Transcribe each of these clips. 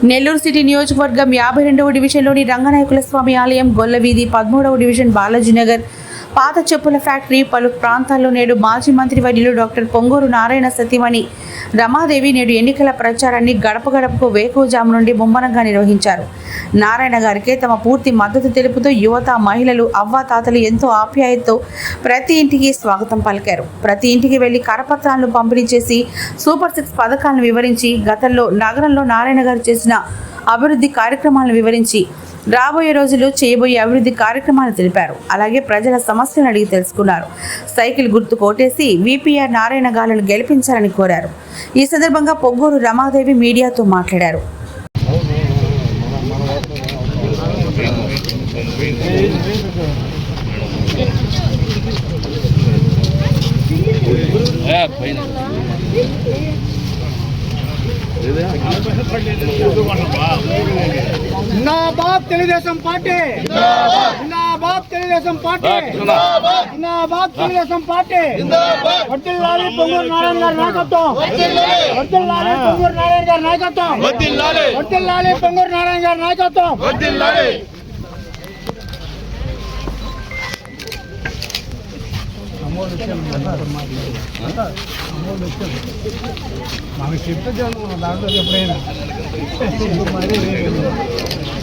Nellore city నియోజకవర్గం యాభై రెండవ డివిజన్లోని రంగనాయకుల స్వామి ఆలయం గొల్లవీధి పదమూడవ డివిజన్ బాలాజీనగర్ పాత చెప్పుల ఫ్యాక్టరీ పలు ప్రాంతాల్లో నేడు మాజీ మంత్రి వర్యులు డాక్టర్ పొంగూరు నారాయణ సతీమణి రమాదేవి నేడు ఎన్నికల ప్రచారాన్ని గడప గడపకు వేకోజాము నుండి ముమ్మరంగా నిర్వహించారు. నారాయణ గారికే తమ పూర్తి మద్దతు తెలుపుతూ యువత మహిళలు అవ్వాతాతలు ఎంతో ఆప్యాయతతో ప్రతి ఇంటికి స్వాగతం పలికారు. ప్రతి ఇంటికి వెళ్ళి కరపత్రాలను పంపిణీ చేసి సూపర్ సిక్స్ పథకాలను వివరించి గతంలో నగరంలో నారాయణ గారు చేసిన అభివృద్ధి కార్యక్రమాలను వివరించి రాబోయే రోజులు చేయబోయే అభివృద్ధి కార్యక్రమాలు తెలిపారు. అలాగే ప్రజల సమస్యలను అడిగి తెలుసుకున్నారు. సైకిల్ గుర్తు కోటేసి విపిఆర్ నారాయణ గాలను గెలిపించాలని కోరారు. ఈ సందర్భంగా పొగ్గూరు రమాదేవి మీడియాతో మాట్లాడారు. జిందాబాద్ తెలుగుదేశం పార్టీ. జిందాబాద్. తెలుగుదేశం పార్టీ. జిందాబాద్ తెలుగుదేశం పార్టీ. వర్తిల్లాలి పొంగూరు నారాయణ గారి నాయకత్వం. వర్తిల్లాలి పొంగూరు నారాయణ గారి నాయకత్వం. వర్తిల్లాలి పొంగూరు నారాయణ గారి నాయకత్వం. మాకు చెప్తే చాలు దాంట్లో ఎప్పుడైనా.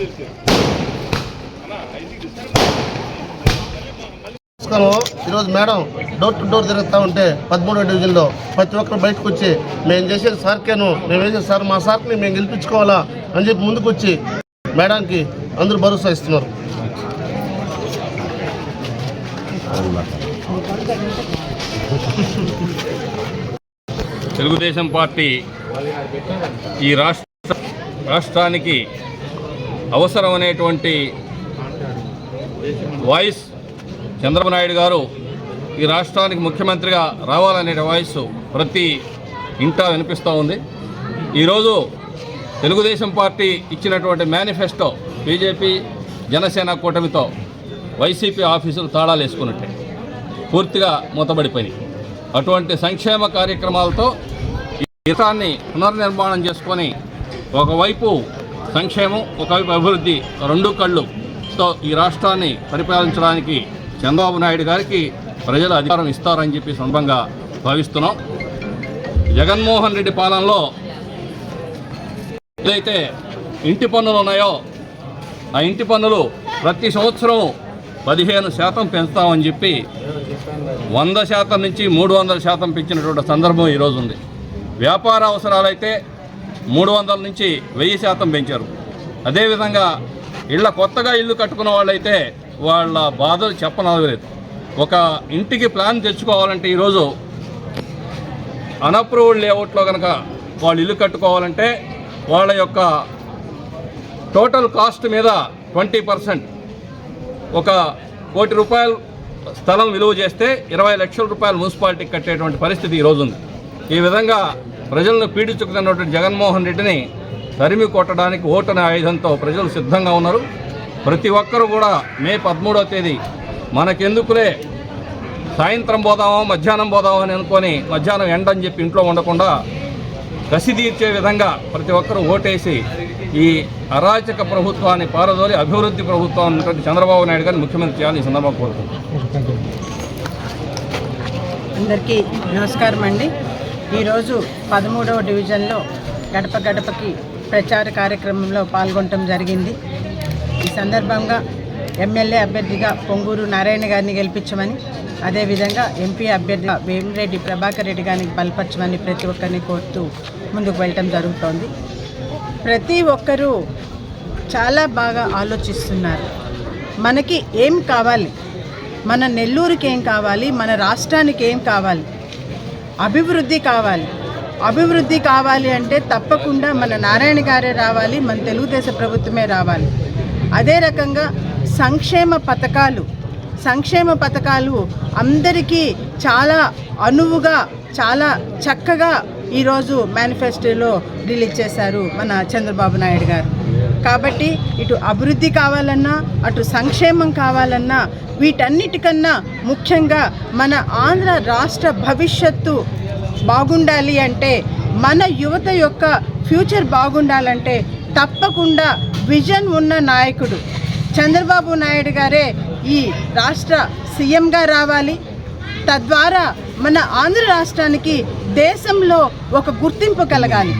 నమస్కారం. ఈరోజు మేడం డోర్ టు డోర్ తిరుగుతూ ఉంటే పదమూడో డివిజన్లో ప్రతి ఒక్కరు బయటకు వచ్చి మేము చేసేది సార్కేను మేము వేసేది సార్ మా సార్ని మేము గెలిపించుకోవాలా అని చెప్పి ముందుకు వచ్చి మేడానికి అందరూ భరోసా ఇస్తున్నారు. తెలుగుదేశం పార్టీ ఈ రాష్ట్ర రాష్ట్రానికి అవసరం అనేటువంటి వాయిస్ చంద్రబాబు నాయుడు గారు ఈ రాష్ట్రానికి ముఖ్యమంత్రిగా రావాలనే వాయిస్ ప్రతి ఇంటా వినిపిస్తూ ఉంది. ఈరోజు తెలుగుదేశం పార్టీ ఇచ్చినటువంటి మేనిఫెస్టో బీజేపీ జనసేన కూటమితో వైసీపీ ఆఫీసులు తాళాలు వేసుకున్నట్టే. పూర్తిగా మూతబడిపోయినాయి. అటువంటి సంక్షేమ కార్యక్రమాలతో ఈ దేశాన్ని పునర్నిర్మాణం చేసుకొని ఒకవైపు సంక్షేమం ఒకవైపు అభివృద్ధి రెండు కళ్ళుతో ఈ రాష్ట్రాన్ని పరిపాలించడానికి చంద్రబాబు నాయుడు గారికి ప్రజలు అధికారం ఇస్తారని చెప్పి సందర్భంగా భావిస్తున్నాం. జగన్మోహన్ రెడ్డి పాలనలో ఏదైతే ఇంటి పన్నులు ఉన్నాయో ఆ ఇంటి పన్నులు ప్రతి సంవత్సరం పదిహేను శాతం పెంచుతామని చెప్పి వంద శాతం నుంచి మూడు వందల శాతం పెంచినటువంటి సందర్భం ఈరోజు ఉంది. వ్యాపార అవసరాలైతే మూడు వందల నుంచి వెయ్యి శాతం పెంచారు. అదేవిధంగా ఇళ్ళ కొత్తగా ఇల్లు కట్టుకున్న వాళ్ళైతే వాళ్ళ బాధలు చెప్పనలేదు ఒక ఇంటికి ప్లాన్ తెచ్చుకోవాలంటే ఈరోజు అనప్రూవ్డ్ లేఅవుట్లో కనుక వాళ్ళు ఇల్లు కట్టుకోవాలంటే వాళ్ళ యొక్క టోటల్ కాస్ట్ మీద ట్వంటీ పర్సెంట్ ఒక కోటి రూపాయలు స్థలం విలువ చేస్తే ఇరవై లక్షల రూపాయలు మున్సిపాలిటీకి కట్టేటువంటి పరిస్థితి ఈరోజు ఉంది. ఈ విధంగా ప్రజలను పీడించుకున్నటువంటి జగన్మోహన్ రెడ్డిని తరిమి కొట్టడానికి ఓటనే ఆయుధంతో ప్రజలు సిద్ధంగా ఉన్నారు. ప్రతి ఒక్కరూ కూడా మే పదమూడవ తేదీ మనకెందుకులే? సాయంత్రం పోదామో మధ్యాహ్నం పోదామో అని అనుకొని మధ్యాహ్నం ఎండ అని చెప్పి ఇంట్లో ఉండకుండా కసి తీర్చే విధంగా ప్రతి ఒక్కరూ ఓటేసి ఈ అరాచక ప్రభుత్వాన్ని పారదోలి అభివృద్ధి ప్రభుత్వం ఉన్నటువంటి చంద్రబాబు నాయుడు గారిని ముఖ్యమంత్రి చేయాలని ఈ సందర్భంగా కోరుతున్నాను అందరికీ నమస్కారం అండి. ఈరోజు పదమూడవ డివిజన్లో గడప గడపకి ప్రచార కార్యక్రమంలో పాల్గొనటం జరిగింది. ఈ సందర్భంగా ఎమ్మెల్యే అభ్యర్థిగా పొంగూరు నారాయణ గారిని గెలిపించమని అదేవిధంగా ఎంపీ అభ్యర్థిగా వేమిరెడ్డి ప్రభాకర్ రెడ్డి గారిని బలపరచమని ప్రతి ఒక్కరిని కోరుతూ ముందుకు వెళ్ళటం జరుగుతోంది. ప్రతి ఒక్కరూ చాలా బాగా ఆలోచిస్తున్నారు. మనకి ఏం కావాలి? మన నెల్లూరుకి ఏం కావాలి? మన రాష్ట్రానికి ఏం కావాలి? అభివృద్ధి కావాలి. అభివృద్ధి కావాలి అంటే తప్పకుండా మన నారాయణ గారే రావాలి మన తెలుగుదేశ ప్రభుత్వమే రావాలి. అదే రకంగా సంక్షేమ పథకాలు సంక్షేమ పథకాలు అందరికీ చాలా అనువుగా చాలా చక్కగా ఈరోజు మేనిఫెస్టోలో రిలీజ్ చేశారు మన చంద్రబాబు నాయుడు గారు. కాబట్టి ఇటు అభివృద్ధి కావాలన్నా అటు సంక్షేమం కావాలన్నా వీటన్నిటికన్నా ముఖ్యంగా మన ఆంధ్ర రాష్ట్ర భవిష్యత్తు బాగుండాలి అంటే మన యువత యొక్క ఫ్యూచర్ బాగుండాలంటే తప్పకుండా విజన్ ఉన్న నాయకుడు చంద్రబాబు నాయుడు గారే ఈ రాష్ట్ర సీఎంగా రావాలి. తద్వారా మన ఆంధ్ర రాష్ట్రానికి దేశంలో ఒక గుర్తింపు కలగాలి.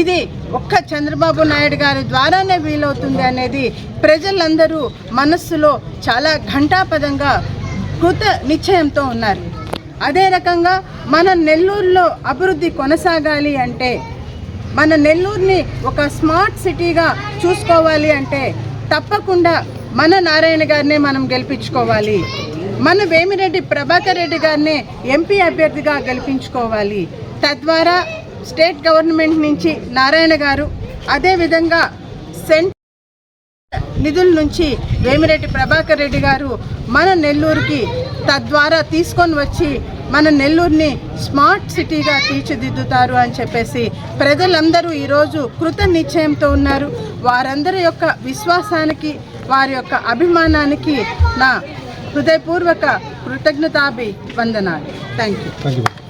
ఇది ఒక్క చంద్రబాబు నాయుడు గారి ద్వారానే వీలవుతుంది అనేది ప్రజలందరూ మనస్సులో చాలా ఘంటాపదంగా కృత నిశ్చయంతో ఉన్నారు. అదే రకంగా మన నెల్లూరులో అభివృద్ధి కొనసాగాలి అంటే మన నెల్లూరుని ఒక స్మార్ట్ సిటీగా చూసుకోవాలి అంటే తప్పకుండా మన నారాయణ గారినే మనం గెలిపించుకోవాలి. మన వేమిరెడ్డి ప్రభాకర్ రెడ్డి గారిని ఎంపీ అభ్యర్థిగా గెలిపించుకోవాలి. తద్వారా స్టేట్ గవర్నమెంట్ నుంచి నారాయణ గారు అదేవిధంగా సెంట్ నిధుల నుంచి వేమిరెడ్డి ప్రభాకర్ రెడ్డి గారు మన నెల్లూరుకి తద్వారా తీసుకొని వచ్చి మన నెల్లూరుని స్మార్ట్ సిటీగా తీర్చిదిద్దుతారు అని చెప్పేసి ప్రజలందరూ ఈరోజు కృత నిశ్చయంతో ఉన్నారు. వారందరి యొక్క విశ్వాసానికి వారి యొక్క అభిమానానికి నా హృదయపూర్వక కృతజ్ఞతాభి వందనాలు థ్యాంక్ యూ